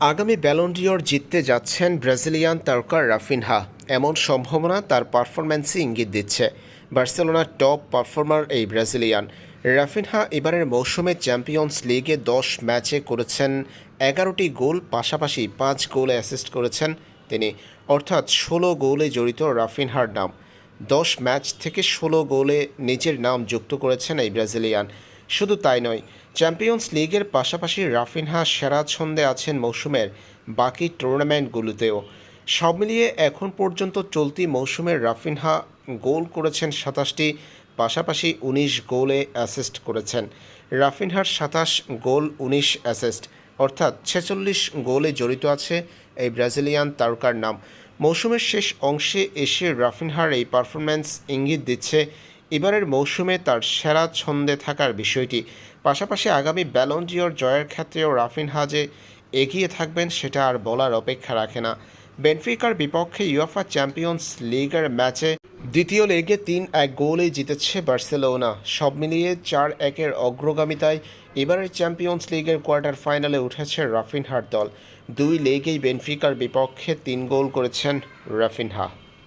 আগামী ব্যালন্ডিওর জিততে যাচ্ছেন ব্রাজিলিয়ান তারকা রাফিনহা। এমন সম্ভাবনা তার পারফরম্যান্সই ইঙ্গিত দিচ্ছে। বার্সেলোনার টপ পারফর্মার এই ব্রাজিলিয়ান। রাফিনহা এবারের মৌসুমে চ্যাম্পিয়ন্স লিগে দশ ম্যাচে করেছেন এগারোটি গোল, পাশাপাশি পাঁচ গোলে অ্যাসিস্ট করেছেন তিনি। অর্থাৎ ষোলো গোলে জড়িত রাফিনহার নাম। দশ ম্যাচ থেকে ষোলো গোলে নিজের নাম যুক্ত করেছেন এই ব্রাজিলিয়ান। শুধু তাই নয়, চ্যাম্পিয়ন্স লিগের পাশাপাশি রাফিনহা সেরা ছন্দে আছেন মৌসুমের বাকি টুর্নামেন্টগুলোতেও। সব মিলিয়ে এখন পর্যন্ত চলতি মৌসুমের রাফিনহা গোল করেছেন সাতাশটি, পাশাপাশি উনিশ গোলে অ্যাসিস্ট করেছেন। রাফিনহার সাতাশ গোল, উনিশ অ্যাসিস্ট, অর্থাৎ ছেচল্লিশ গোলে জড়িত আছে এই ব্রাজিলিয়ান তারকার নাম। মৌসুমের শেষ অংশে এসে রাফিনহার এই পারফরম্যান্স ইঙ্গিত দিচ্ছে, এবারের মৌসুমে তার সেরা ছন্দে থাকার বিষয়টি। পাশাপাশি আগামী ব্যালন্ডিওর জয়ের ক্ষেত্রেও রাফিনহা যে এগিয়ে থাকবেন সেটা আর বলার অপেক্ষা রাখে না। বেনফিকার বিপক্ষে ইউএফা চ্যাম্পিয়ন্স লিগের ম্যাচে দ্বিতীয় লেগে তিন এক গোলে জিতেছে বার্সেলোনা। সব মিলিয়ে চার একের অগ্রগামিতায় এবারের চ্যাম্পিয়ন্স লিগের কোয়ার্টার ফাইনালে উঠেছে রাফিনহার দল। দুই লেগেই বেনফিকার বিপক্ষে তিন গোল করেছেন রাফিনহা।